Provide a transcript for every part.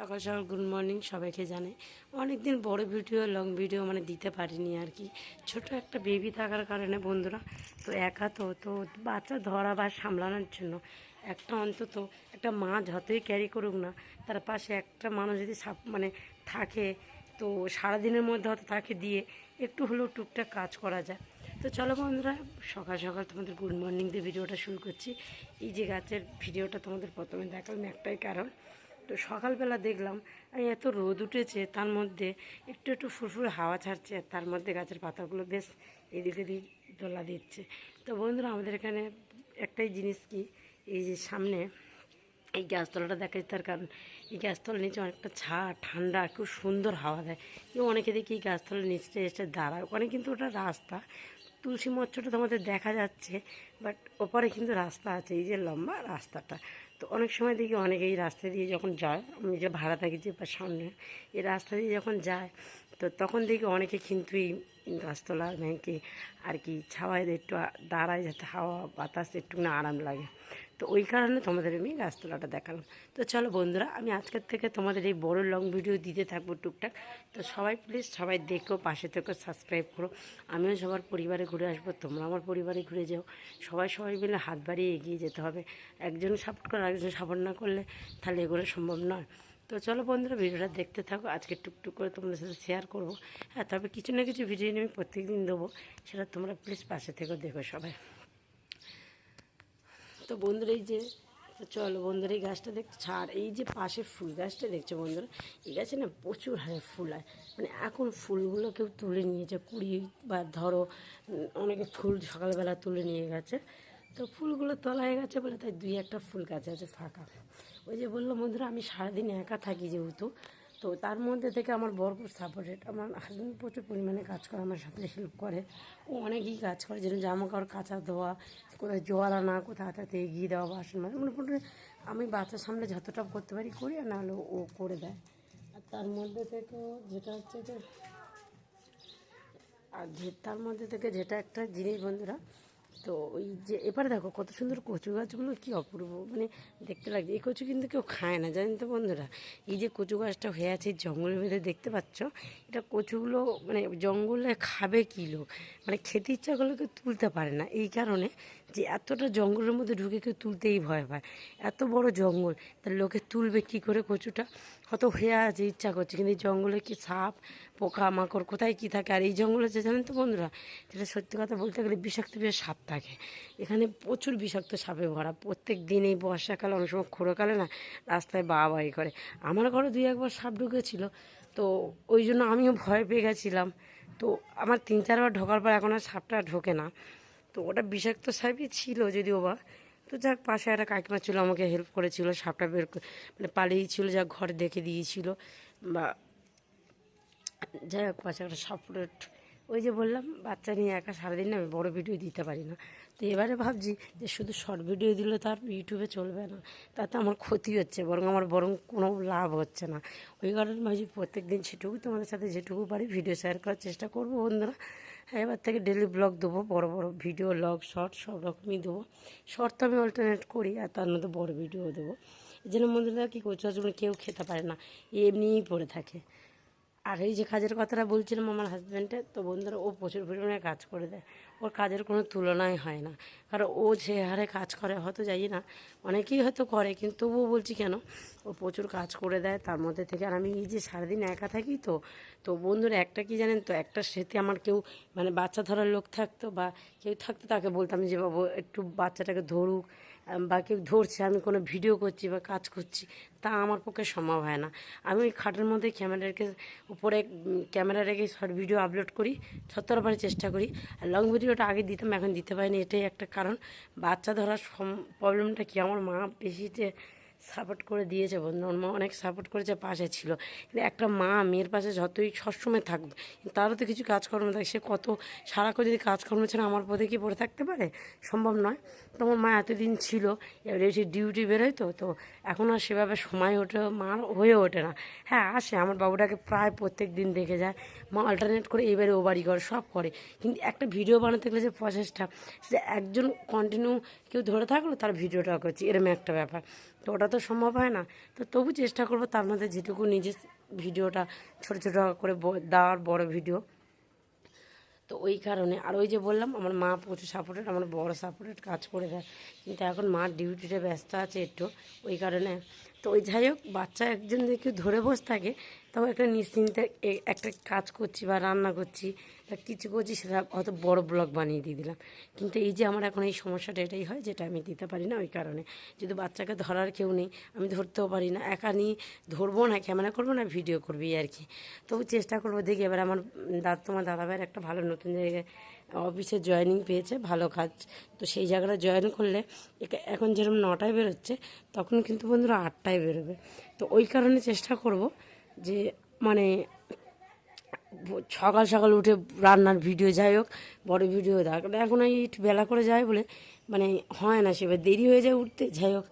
সকাল সকাল good morning সবাইকে জানাই। অনেকদিন বড় ভিডিও লং ভিডিও মানে দিতে পারিনি আর কি। ছোট একটা বেবি থাকার কারণে বন্ধুরা, তো একা তো তো বাচ্চা ধরা বা সামলানোর জন্য একটা অন্তত একটা মা যতই ক্যারি করুক না, তার পাশে একটা মানুষ যদি মানে থাকে, তো সারাদিনের মধ্যে হয়তো তাকে দিয়ে একটু হলেও টুকটাক কাজ করা যায়। তো চলো বন্ধুরা, সকাল সকাল তোমাদের গুড মর্নিং দিয়ে ভিডিওটা শুরু করছি। এই যে গাছের ভিডিওটা তোমাদের প্রথমে দেখালাম একটাই কারণ। তো সকালবেলা দেখলাম এই এত রোদ উঠেছে, তার মধ্যে একটু একটু ফুরফুরে হাওয়া ছাড়ছে, আর তার মধ্যে গাছের পাতাগুলো বেশ এদিকে দিয়ে দোলা দিচ্ছে। তো বন্ধুরা, আমাদের এখানে একটাই জিনিস কি, এই যে সামনে এই গাছতলাটা দেখা তার কারণ, এই গাছতলার নিচে অনেকটা ছা ঠান্ডা, খুব সুন্দর হাওয়া দেয়। কেউ অনেকে দেখি এই গাছতলার নিচে এসে দাঁড়ায়। ওখানে কিন্তু ওটা রাস্তা, তুলসী মচ্ছটা তোমাদের দেখা যাচ্ছে, বাট ওপারে কিন্তু রাস্তা আছে, এই যে লম্বা রাস্তাটা। তো অনেক সময় দেখি অনেকেই রাস্তা দিয়ে যখন যায়, আমি যে ভাড়া থাকি যে সামনে, এই রাস্তা দিয়ে যখন যায় তো তখন দেখি অনেকে কিন্তু এই গাছতলার ব্যাংকে আর কি ছাওয়ায় একটু দাঁড়ায় যাতে হাওয়া বাতাস একটু না আরাম লাগে। তো ওই কারণে তোমাদের আমি গাছতলাটা দেখালাম। তো চলো বন্ধুরা, আমি আজকের থেকে তোমাদের এই বড় লং ভিডিও দিতে থাকব টুকটাক। তো সবাই প্লিজ সবাই দেখো, পাশে থেকেও সাবস্ক্রাইব করো। আমিও সবার পরিবারে ঘুরে আসব, তোমরা আমার পরিবারে ঘুরে যাও। সবাই সবাই মিলে হাত বাড়িয়ে এগিয়ে যেতে হবে। একজন সাপোর্ট করে আরেকজন সাপোর্ট না করলে তাহলে এগুলো সম্ভব নয়। তো চলো বন্ধুরা, ভিডিওটা দেখতে থাকো। আজকে টুকটুক করে তোমাদের সাথে শেয়ার করব। হ্যাঁ তবে কিছু না কিছু ভিডিও আমি প্রত্যেক দিন দেবো। সেটা তোমরা প্লিজ পাশে থেকেও দেখো সবাই। তো বন্ধুরা, এই যে, তো চলো বন্ধুরা, এই গাছটা দেখছ? ছাড় এই যে পাশে ফুল গাছটা দেখছ বন্ধুরা? এই গাছে না প্রচুর হারে ফুল হয়। মানে এখন ফুলগুলো কেউ তুলে নিয়েছে, কুড়ি বা ধরো অনেকে ফুল সকালবেলা তুলে নিয়ে গেছে। তো ফুলগুলো তোলা হয়ে গেছে বলে তাই দুই একটা ফুল গাছ আছে ফাঁকা। ওই যে বলল, বন্ধুরা, আমি সারাদিন একা থাকি যেহেতু, তো তার মধ্যে থেকে আমার ভরপুর সাপোর্টেড আমার হাজব্যান্ড প্রচুর পরিমাণে কাজ করে, আমার সাথে হেল্প করে। ও অনেকই কাজ করে, যেরকম জামা কাপড় কাচা ধোয়া, কোথায় জল আনা কোথাও হাতাতে এগিয়ে দেওয়া, বাসন মানে মোটামুটি আমি বাচ্চার সামনে যতটা করতে পারি করি, আর নাহলে ও করে দেয়। আর তার মধ্যে থেকেও যেটা হচ্ছে যে, আর তার মধ্যে থেকে যেটা একটা জিনিস বন্ধুরা তো ওই যে, এবার দেখো কত সুন্দর কচু গাছগুলো, কি অপূর্ব। মানে দেখতে লাগছে। এই কচু কিন্তু কেউ খায় না, জানেন তো বন্ধুরা? এই যে কচু গাছটা হয়ে আছে জঙ্গলের মধ্যে দেখতে পাচ্ছ? এটা কচুগুলো মানে জঙ্গলে খাবে কি লোক? মানে খেতে ইচ্ছা করলে কেউ তুলতে পারে না। এই কারণে যে এতটা জঙ্গলের মধ্যে ঢুকে কেউ তুলতেই ভয় পায়। এত বড় জঙ্গল তার লোকে তুলবে কি করে কচুটা? কত হয়ে আছে, ইচ্ছা করছে, কিন্তু এই জঙ্গলে কি সাপ পোকা মাকড় কোথায় কি থাকে? আর এই জঙ্গলে যে জানেন তো বন্ধুরা, যেটা সত্যি কথা বলতে গেলে বিষাক্ত বিষাক্ত সাপ থাকে। এখানে প্রচুর বিষাক্ত সাপে ভরা, প্রত্যেক দিন এই বর্ষাকালে, অনেক সময় খোরোকালে না, রাস্তায় বাবাই করে। আমার ঘরে দুই একবার সাপ ঢুকেছিল, তো ওই জন্য আমিও ভয় পেয়ে গেছিলাম। তো আমার তিন চারবার ঢোকার পর এখন আর সাপটা ঢোকে না। তো ওটা বিষাক্ত সাপই ছিল যদিও বা। তো যাক, পাশে একটা কাকিমা ছিল, আমাকে হেল্প করেছিল, সাপটা বের মানে পালিয়েছিল, যা ঘর দেখে দিয়েছিল। বা যাই হোক, পাশে একটা সাপোর্ট। ওই যে বললাম, বাচ্চা নিয়ে একা সারাদিন আমি বড় ভিডিও দিতে পারি না। তো এবারে ভাবছি যে শুধু শর্ট ভিডিও দিলে তো আর ইউটিউবে চলবে না। তাতে আমার ক্ষতি হচ্ছে, বরং আমার বরং কোনো লাভ হচ্ছে না। ওই কারণে ভাবছি প্রত্যেক দিন সেটুকু তোমাদের সাথে যেটুকু পারি ভিডিও শেয়ার করার চেষ্টা করব বন্ধুরা। হ্যাঁ এবার থেকে ডেলি ব্লগ দেবো, বড় বড় ভিডিও লগ শর্ট সব রকমই দেবো। শর্ট তো আমি অল্টারনেট করি, আর তার মধ্যে বড় ভিডিও দেবো। এই জন্য বন্ধুরা, কী করছে? কেউ খেতে পারে না, এমনিই পড়ে থাকে। আর এই যে কাজের কথাটা বলছিলাম আমার হাজব্যান্ডের তো বন্ধুরা ও প্রচুর পরিমাণে কাজ করে দেয়। ওর কাজের কোনো তুলনাই হয় না। কারণ ও যে হারে কাজ করে, হয়তো যাই না, অনেকেই হয়তো করে, কিন্তু তবুও বলছি কেন ও প্রচুর কাজ করে দেয় তার মধ্যে থেকে। আর আমি এই যে সারাদিন একা থাকি তো তো বন্ধুরা একটা কি জানেন তো, একটা সেতে আমার কেউ মানে বাচ্চা ধরার লোক থাকতো বা কেউ থাকতো তাকে বলতাম যে, বাবু, একটু বাচ্চাটাকে ধরুক বা কেউ ধরছে, আমি কোনো ভিডিও করছি বা কাজ করছি। তা আমার পক্ষে সম্ভব হয় না। আমি ওই খাটের মধ্যে ক্যামেরা রেখে, উপরে ক্যামেরা রেখে শর্ট ভিডিও আপলোড করি ছত্তরবারের চেষ্টা করি। আর লং ভিডিওটা আগে দিতাম, এখন দিতে পারিনি, এটাই একটা কারণ। বাচ্চা ধরার প্রবলেমটা কি? আমার মা বেশি যে সাপোর্ট করে দিয়েছে বন্ধু। অনেক সাপোর্ট করেছে, পাশে ছিল। কিন্তু একটা মা মেয়ের পাশে যতই সবসময় থাকবে তারও তো কিছু কাজকর্ম থাকে। সে কত সারাক্ষণ যদি কাজকর্ম ছাড়া আমার পথে কি পড়ে থাকতে পারে? সম্ভব নয়। তো আমার মা এতদিন ছিল, এবার এসে ডিউটি বেরোয় তো তো এখন আর সেভাবে সময় ওঠে, মার হয়ে ওঠে না। হ্যাঁ আসে। আমার বাবুটাকে প্রায় প্রত্যেক দিন দেখে যায়। মা অল্টারনেট করে এবারে ও বাড়ি করে সব করে। কিন্তু একটা ভিডিও বানাতে গেলে যে প্রসেসটা সেটা একজন কন্টিনিউ কেউ ধরে থাকল, তার ভিডিওটা করছি। এরকম একটা ব্যাপার। তো ওটা তো সম্ভব হয় না। তো তবু চেষ্টা করব তার মধ্যে যেটুকু নিজের ভিডিওটা ছোট ছোট করে দেওয়ার বড় ভিডিও। তো ওই কারণে। আর ওই যে বললাম, আমার মা প্রচুর সাপোর্টেড আমার বড় সাপোর্টেড কাজ করে দেয়। কিন্তু এখন মা ডিউটিতে ব্যস্ত আছে একটু। ওই কারণে তো ওই যাই হোক, বাচ্চা একজন যদি কেউ ধরে বসে থাকে তাও একটা নিশ্চিন্তে একটা কাজ করছি বা রান্না করছি, বা কিছু করছি, সেটা অত বড় ব্লগ বানিয়ে দিয়ে দিলাম। কিন্তু এই যে আমার এখন এই সমস্যাটা এটাই হয়, যেটা আমি দিতে পারি না ওই কারণে। যদি বাচ্চাকে ধরার কেউ নেই, আমি ধরতেও পারি না। একা নিয়ে ধরবো না, ক্যামেরা করব না ভিডিও করবি আর কি। তবু চেষ্টা করব, দেখি এবার আমার দাদা তোমার দাদাভাইয়ের একটা ভালো নতুন জায়গায় অফিসে জয়েনিং পেয়েছে, ভালো কাজ। তো সেই জায়গাটা জয়েন করলে এখন যেরকম নটায় বেরোচ্ছে, তখন কিন্তু বন্ধুরা আটটায় বেরোবে। তো ওই কারণে চেষ্টা করব যে মানে সকাল সকাল উঠে রান্নার ভিডিও যাই হোক, বড় ভিডিও দেখ। এখন এই বেলা করে যায় বলে মানে হয় না সেবার দেরি হয়ে যায় উঠতে, যাই হোক।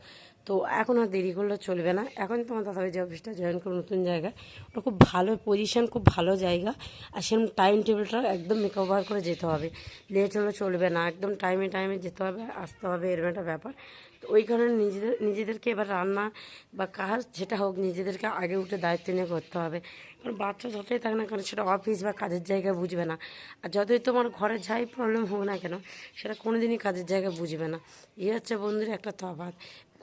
তো এখন আর দেরি করলে চলবে না। এখন তোমার দাদাভাই যে অফিসটা জয়েন করো নতুন জায়গায়। ওটা খুব ভালো পজিশন খুব ভালো জায়গা। আর সেরকম টাইম টেবিলটা একদম মেকওভার করে যেতে হবে। লেট হলে চলবে না, একদম টাইমে টাইমে যেতে হবে, আসতে হবে এরকম একটা ব্যাপার। তো ওই কারণে নিজেদের, নিজেদেরকে এবার রান্না বা কাজ যেটা হোক, নিজেদেরকে আগে উঠে দায়িত্ব নিয়ে করতে হবে। কারণ বাচ্চা যতই থাক না কেন, সেটা অফিস বা কাজের জায়গায় বুঝবে না। আর যতই তোমার ঘরে যাই প্রবলেম হোক না কেন, সেটা কোনো দিনই কাজের জায়গায় বুঝবে না। এই হচ্ছে বন্ধুর একটা তফাৎ।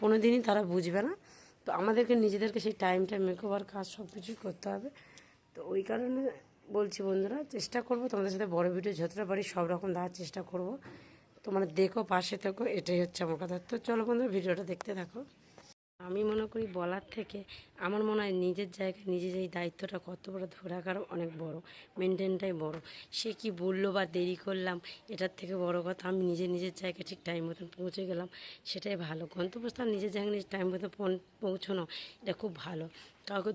কোনো দিনই তারা বুঝবে না। তো আমাদেরকে নিজেদেরকে সেই টাইমটা মেকওভার কাজ সব কিছুই করতে হবে। তো ওই কারণে বলছি বন্ধুরা, চেষ্টা করব তোমাদের সাথে বড় ভিডিও যতটা পারি সব রকম দেওয়ার চেষ্টা করব। তোমরা দেখো, পাশে থেকো, এটাই হচ্ছে আমার কথা। তো চলো বন্ধুরা ভিডিওটা দেখতে থাকো। আমি মনে করি বলার থেকে আমার মনে হয় নিজের জায়গায় নিজে যে দায়িত্বটা কত বড় ধরে রাখার অনেক বড় মেনটেনটাই বড়। সে কি বলল বা দেরি করলাম, এটার থেকে বড় কথা আমি নিজে নিজের জায়গায় ঠিক টাইম মতন পৌঁছে গেলাম, সেটাই ভালো। গন্তব্যস্থান নিজের জায়গায় নিজের টাইম মতো পৌঁছ- পৌঁছানো, এটা খুব ভালো। কাউকে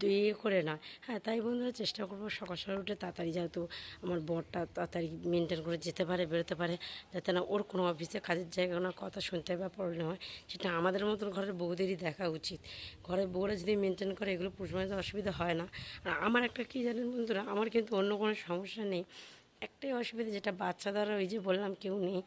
দিয়ে করে না। হ্যাঁ তাই বন্ধুরা চেষ্টা করব সকাল সকাল উঠে তাড়াতাড়ি যেহেতু আমার বরটা তাড়াতাড়ি মেনটেন করে যেতে পারে, বেরোতে পারে, যাতে না ওর কোনো অফিসে কাজের জায়গা না, কথা শুনতে বা প্রবলেম হয়, সেটা আমাদের মতন ঘরের বউদেরই দেখা উচিত। ঘরের বউরা যদি মেনটেন করে, এগুলো পুরুষ মানুষের অসুবিধা হয় না। আর আমার একটা কী জানেন বন্ধুরা, আমার কিন্তু অন্য কোনো সমস্যা নেই। একটাই অসুবিধা যেটা বাচ্চা দ্বারা ওই যে বললাম কেউ নেই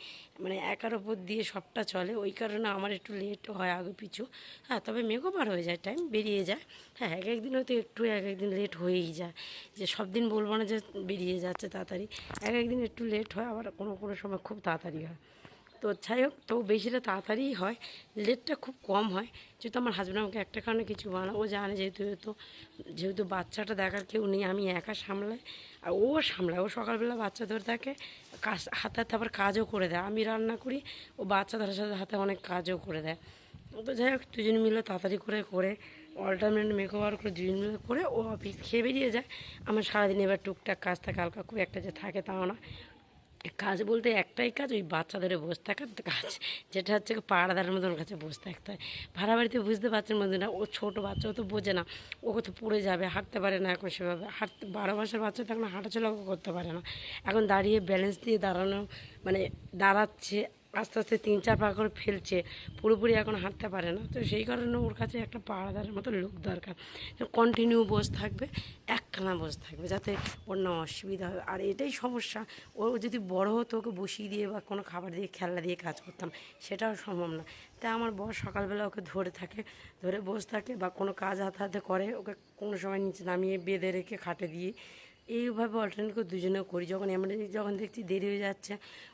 মানে একার ওপর দিয়ে সবটা চলে, ওই কারণে আমার একটু লেট হয় আগে পিছু। হ্যাঁ তবে মেঘও পার হয়ে যায় টাইম বেরিয়ে যায়। হ্যাঁ এক একদিন হয়তো একটু, এক একদিন লেট হয়েই যায়। যে সব দিন বলব না যে বেরিয়ে যাচ্ছে তাড়াতাড়ি, এক একদিন একটু লেট হয়, আবার কোনো কোনো সময় খুব তাড়াতাড়ি হয়। তো যাই হোক, তো বেশিটা তাড়াতাড়িই হয়। লেটটা খুব কম হয়। যেহেতু আমার হাজব্যান্ড আমাকে একটা কারণে কিছু বানা ও জানে যেহেতু যেহেতু যেহেতু বাচ্চাটা দেখার কেউ নেই, আমি একা সামলাই, আর ও সামলায়। ও সকালবেলা বাচ্চা ধরে থাকে, কাজ, হাতে হাতে আবার কাজও করে দেয়। আমি রান্না করি, ও বাচ্চা ধরার সাথে হাতে অনেক কাজও করে দেয়। তো যাই হোক, দুজন মিলে তাড়াতাড়ি করে করে অল্টারনেট মেকওভার করে দুজন মিলে করে ও অফিস খেয়ে বেরিয়ে যায়। আমার সারাদিন এবার টুকটাক কাজ থাকে, হালকা খুব একটা যে থাকে তাও না। কাজ বলতে একটাই কাজ, ওই বাচ্চা ধরে বসে থাকার কাজ, যেটা হচ্ছে পাড়াদার মতন কাছে বসে থাকতে হয়। ভাড়া বাড়িতে বুঝতে পারছেন মধ্যে না ও ছোটো বাচ্চা, ও তো বোঝে না, ও তো পড়ে যাবে, হাঁটতে পারে না এখন সেভাবে, হাঁটতে, বারো মাসের বাচ্চা তখন হাঁটাচলা করতে পারে না। এখন দাঁড়িয়ে ব্যালেন্স দিয়ে দাঁড়ানো মানে দাঁড়াচ্ছে আস্তে আস্তে তিন চার পা করে ফেলছে। পুরোপুরি এখন হাঁটতে পারে না। তো সেই কারণে ওর কাছে একটা পাড়াদারের মতো লোক দরকার। কন্টিনিউ বসে থাকবে, একখানা বসে থাকবে যাতে ওর না অসুবিধা হবে আর এটাই সমস্যা, ও যদি বড় হতো ওকে বসিয়ে দিয়ে বা কোনো খাবার দিয়ে, খেলনা দিয়ে কাজ করতাম, সেটাও সম্ভব না। তাই আমার বর সকালবেলা ওকে ধরে থাকে, ধরে বসে থাকে বা কোনো কাজ হাতে হাতে করে, ওকে কোনো সময় নিচে নামিয়ে বেঁধে রেখে খাটে দিয়ে এইভাবে অল্টারনেট করে দুজনে করি। যখন এমনি যখন দেখছি দেরি হয়ে যাচ্ছে,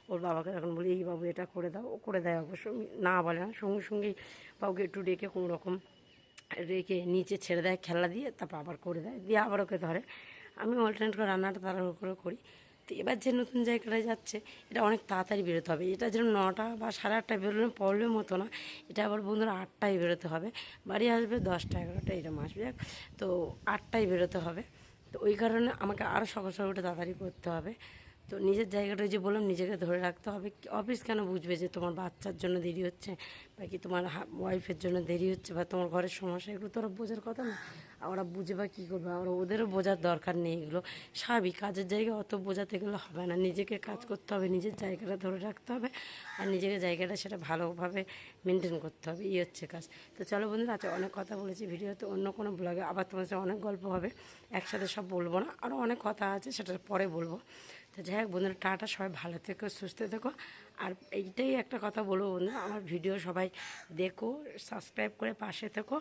ওর বাবাকে তখন বলি, এই বাবু এটা করে দাও ও করে দেয় অবশ্য। না বলে না, সঙ্গে সঙ্গেই বাবুকে একটু ডেকে কোনো রকম রেখে নিচে ছেড়ে দেয়, খেলা দিয়ে, তারপর আবার করে দেয়, দিয়ে আবার ওকে ধরে। আমি অল্টারনেট করে রান্নাটা তাড়াহুড়ো করে করি। তো এবার যে নতুন জায়গাটায় যাচ্ছে, এটা অনেক তাড়াতাড়ি বেরোতে হবে। এটা যেন নটা বা সাড়ে আটটায় বেরোলে প্রবলেম হতো না, এটা আবার বন্ধুরা আটটায় বেরোতে হবে। বাড়ি আসবে দশটা, এগারোটা এরকম আসবে। তো আটটায় বেরোতে হবে। তো ওই কারণে আমাকে আরও সকাল সকাল উঠে তাড়াতাড়ি করতে হবে। তো নিজের জায়গাটা যে বললাম, নিজেকে ধরে রাখতে হবে। অফিস কেন বুঝবে যে তোমার বাচ্চার জন্য দেরি হচ্ছে? বা কি তোমার ওয়াইফের জন্য দেরি হচ্ছে? বা তোমার ঘরের সমস্যা? এগুলো তো ওরা বোঝার কথা না। ওরা বুঝে বা কী করবে? আর ওদেরও বোঝার দরকার নেই এগুলো। স্বাভাবিক, কাজের জায়গায় অত বোঝাতে গেলে হবে না। নিজেকে কাজ করতে হবে, নিজের জায়গাটা ধরে রাখতে হবে আর নিজেকে জায়গাটা সেটা ভালোভাবে মেনটেন করতে হবে। এই হচ্ছে কাজ। তো চলো বন্ধুরা আচ্ছা অনেক কথা বলেছি ভিডিওতে। অন্য কোনো ব্লগে আবার তোমার সাথে অনেক গল্প হবে। একসাথে সব বলব না। আরও অনেক কথা আছে, সেটা পরে বলব। তো যাই হোক বন্ধুরা, টাটা। সবাই ভালো থেকো, সুস্থ থেকো। আর এইটাই একটা কথা বলব বন্ধুরা, আমার ভিডিও সবাই দেখো সাবস্ক্রাইব করে পাশে থেকো।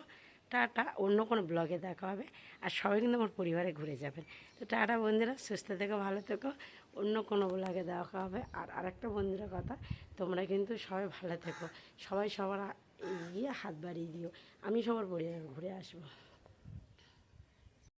টাটা, অন্য কোনো ব্লগে দেখা হবে। আর সবাই কিন্তু আমার পরিবারে ঘুরে যাবেন। তো টাটা বন্ধুরা, সুস্থ থেকো, ভালো থেকো। অন্য কোনো ব্লগে দেখা হবে। আর আরেকটা বন্ধুরা কথা, তোমরা কিন্তু সবাই ভালো থেকো। সবাই সবার এগিয়ে হাত বাড়িয়ে দিও। আমি সবার পরিবারে ঘুরে আসব।